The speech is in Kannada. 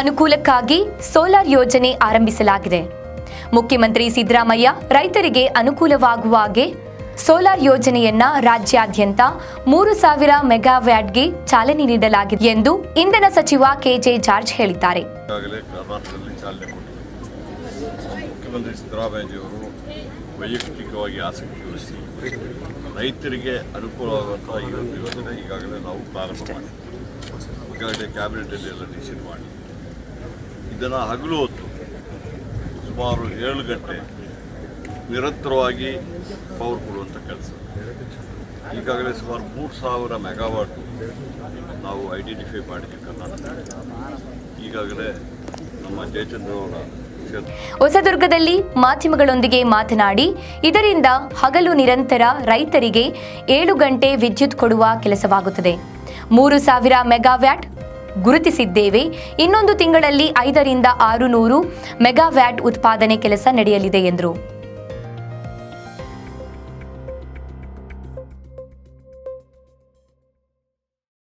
ಅನುಕೂಲಕ್ಕಾಗಿ ಸೋಲಾರ್ ಯೋಜನೆ ಆರಂಭಿಸಲಾಗಿದೆ. ಮುಖ್ಯಮಂತ್ರಿ ಸಿದ್ದರಾಮಯ್ಯ ರೈತರಿಗೆ ಅನುಕೂಲವಾಗುವ ಹಾಗೆ ಸೋಲಾರ್ ಯೋಜನೆಯನ್ನ ರಾಜ್ಯಾದ್ಯಂತ ಮೂರು ಸಾವಿರ ಮೆಗಾವ್ಯಾಟ್ಗೆ ಚಾಲನೆ ನೀಡಲಾಗಿದೆ ಎಂದು ಇಂಧನ ಸಚಿವ ಕೆಜೆ ಜಾರ್ಜ್ ಹೇಳಿದ್ದಾರೆ. ಮುಖ್ಯಮಂತ್ರಿ ಸಿದ್ದರಾಮಯ್ಯವರು ವೈಯಕ್ತಿಕವಾಗಿ ಆಸಕ್ತಿ ವಹಿಸಿ ರೈತರಿಗೆ ಅನುಕೂಲವಾಗುವಂತಹ ಈ ಒಂದು ಯೋಜನೆ ಈಗಾಗಲೇ ನಾವು ಪ್ರಾರಂಭ ಮಾಡಿದ್ದೀವಿ ಈಗಾಗಲೇ ಕ್ಯಾಬಿನೆಟಲ್ಲಿ ಎಲ್ಲ ಡಿಸಿಷನ್ ಮಾಡಿ. ಇದನ್ನು ಹಗಲು ಹೊತ್ತು ಸುಮಾರು ಏಳು ಗಂಟೆ ನಿರಂತರವಾಗಿ ಪವರ್ ಕೊಡುವಂಥ ಕೆಲಸ. ಈಗಾಗಲೇ ಸುಮಾರು ಮೂರು ಸಾವಿರ ಮೆಗಾವಾಟ್ ನಾವು ಐಡೆಂಟಿಫೈ ಮಾಡಿದ್ದೀವಿ ಕರ್ನಾಟಕ. ಈಗಾಗಲೇ ನಮ್ಮ ಜಯಚಂದ್ರ ಅವರ ಹೊಸದುರ್ಗದಲ್ಲಿ ಮಾಧ್ಯಮಗಳೊಂದಿಗೆ ಮಾತನಾಡಿ, ಇದರಿಂದ ಹಗಲು ನಿರಂತರ ರೈತರಿಗೆ ಏಳು ಗಂಟೆ ವಿದ್ಯುತ್ ಕೊಡುವ ಕೆಲಸವಾಗುತ್ತದೆ. ಮೂರು ಸಾವಿರ ಮೆಗಾವ್ಯಾಟ್ ಗುರುತಿಸಿದ್ದೇವೆ. ಇನ್ನೊಂದು ತಿಂಗಳಲ್ಲಿ ಐದರಿಂದ ಆರು ನೂರು ಮೆಗಾವ್ಯಾಟ್ ಉತ್ಪಾದನೆ ಕೆಲಸ ನಡೆಯಲಿದೆ ಎಂದರು.